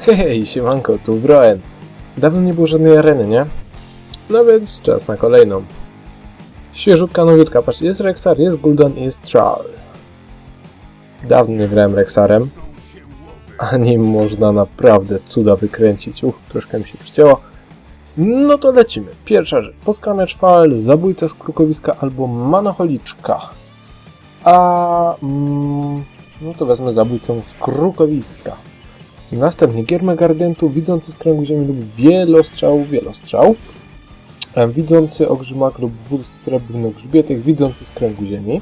Hej, siemanko, tu Broen. Dawno nie było żadnej areny, nie? No więc czas na kolejną. Świeżutka, nowiutka. Patrz, jest Rexar, jest Gul'dan i jest Tral. Dawno nie grałem Rexarem. A nim można naprawdę cuda wykręcić. Uch, troszkę mi się przycięło. No to lecimy. Pierwsza rzecz. Poskramiacz fal, zabójca z krukowiska albo manocholiczka. A... Mm, no to wezmę zabójcę z krukowiska. Następnie Giermek Argentu, widzący z kręgu ziemi lub wielostrzał, wielostrzał. E, Widzący ogrzymak lub wód srebrno-grzbietych, widzący z kręgu ziemi.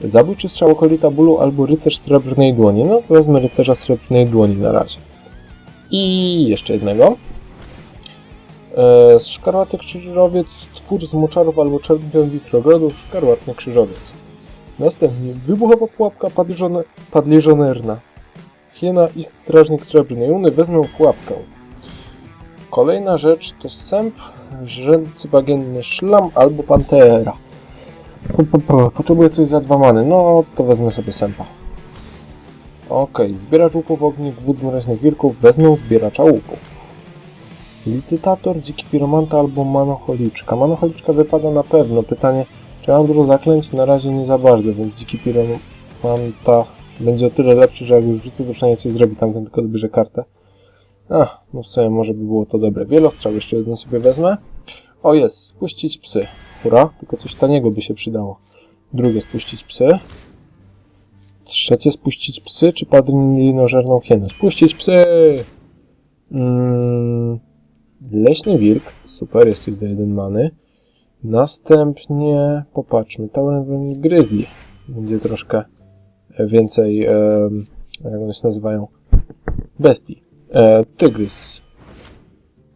Zabójczy strzał okolita bólu albo rycerz srebrnej dłoni. No wezmę rycerza srebrnej dłoni na razie. I jeszcze jednego. E, Szkarłaty krzyżowiec, twór z moczarów albo czerwień wichrogrodów, szkarłatny krzyżowiec. Następnie wybuchowa pułapka padliżonerna. Hiena i strażnik srebrnej uny wezmę pułapkę. Kolejna rzecz to sęp, rzęcy bagienny szlam albo pantera. Po, po, po, potrzebuję coś za dwa many, no to wezmę sobie sępa. Okej, zbieracz łupów ognik, wódz mroźnych wilków, wezmę zbieracza łupów. Licytator, dziki piromanta albo manocholiczka. Manocholiczka wypada na pewno. Pytanie, czy mam dużo zaklęć? Na razie nie za bardzo, więc dziki piromanta będzie o tyle lepszy, że jak już wrzucę, to przynajmniej coś zrobi tamten, tylko dobierze kartę. Ach, no w sumie może by było to dobre. Wielostrzał jeszcze jeden sobie wezmę. O jest, spuścić psy. Hurra, tylko coś taniego by się przydało. Drugie, spuścić psy. Trzecie, spuścić psy, czy padlinożerną hienę? Spuścić psy! Mm, leśny wilk, super, jest coś za jeden many. Następnie, popatrzmy, Tauren Grizzly. Będzie troszkę więcej, e, jak one się nazywają, bestii. E, tygrys.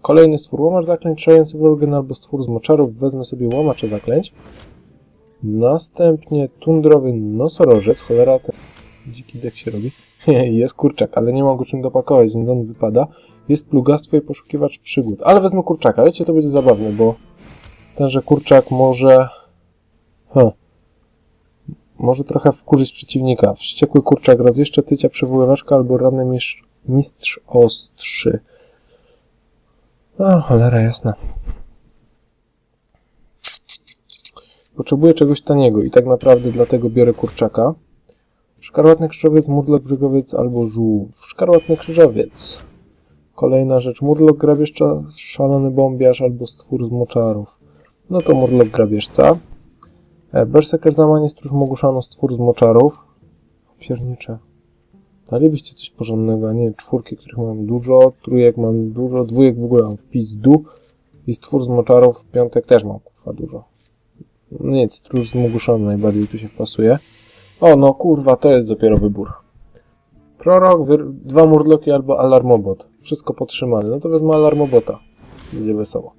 Kolejny stwór łamacz zaklęć, szalejący wrogen albo stwór z moczarów. Wezmę sobie łamacza zaklęć. Następnie tundrowy nosorożec. Cholera, ten dziki dek się robi. Jest kurczak, ale nie mam go czym dopakować, więc on wypada. Jest plugastwo i poszukiwacz przygód. Ale wezmę kurczaka, wiecie, to będzie zabawne, bo tenże kurczak może... Huh. Może trochę wkurzyć przeciwnika. Wściekły kurczak raz jeszcze tycia przywoływaczka albo ranny mistrz, mistrz ostrzy. O, cholera jasna. Potrzebuję czegoś taniego i tak naprawdę dlatego biorę kurczaka. Szkarłatny krzyżowiec, murlok brzygowiec albo żółw. Szkarłatny krzyżowiec. Kolejna rzecz. Murlok grabieżca, szalony bombiarz albo stwór z moczarów. No to murlok grabieżca. E, Berserker Zamanie Stróż Moguszano, stwór z moczarów. Piernicze. Dalibyście coś porządnego, a nie czwórki, których mam dużo, trójek mam dużo, dwójek w ogóle mam w pizdu i stwór z moczarów, piątek też mam kurwa dużo. No nic, stróż z Moguszano najbardziej tu się wpasuje. O, no kurwa, to jest dopiero wybór. Prorok, dwa murloki albo alarmobot. Wszystko podtrzymane. No to wezmę alarmobota. Będzie wesoło.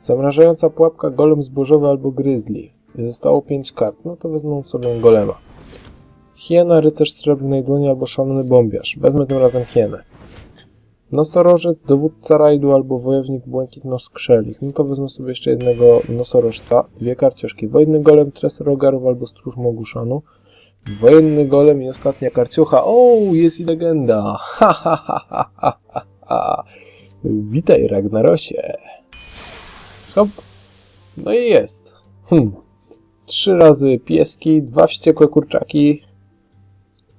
Zamrażająca pułapka, golem zbożowy albo grizzly. Zostało 5 kart, no to wezmę sobie golema. Hiena, rycerz srebrnej dłoni albo szalony bombiarz. Wezmę tym razem hienę. Nosorożec, dowódca rajdu albo wojownik błękitno-skrzelich. No to wezmę sobie jeszcze jednego nosorożca. Dwie karcioszki. Wojenny golem, treser ogarów albo stróż moguszanu. Wojenny golem i ostatnia karciocha. O, jest i legenda. Ha, ha, ha, ha, ha, ha, ha. Witaj, Ragnarosie. Hop. No i jest. Hmm. Trzy razy pieski, dwa wściekłe kurczaki.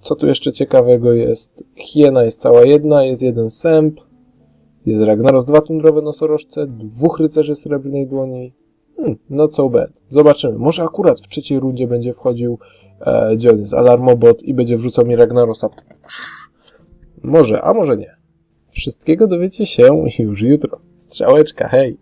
Co tu jeszcze ciekawego jest? Hiena jest cała jedna, jest jeden sęp. Jest Ragnaros, dwa tundrowe nosorożce, dwóch rycerzy srebrnej dłoni. Hmm, not so bad. Zobaczymy. Może akurat w trzeciej rundzie będzie wchodził e, jest, Alarmobot i będzie wrzucał mi Ragnarosa. Może, a może nie. Wszystkiego dowiecie się już jutro. Strzałeczka, hej!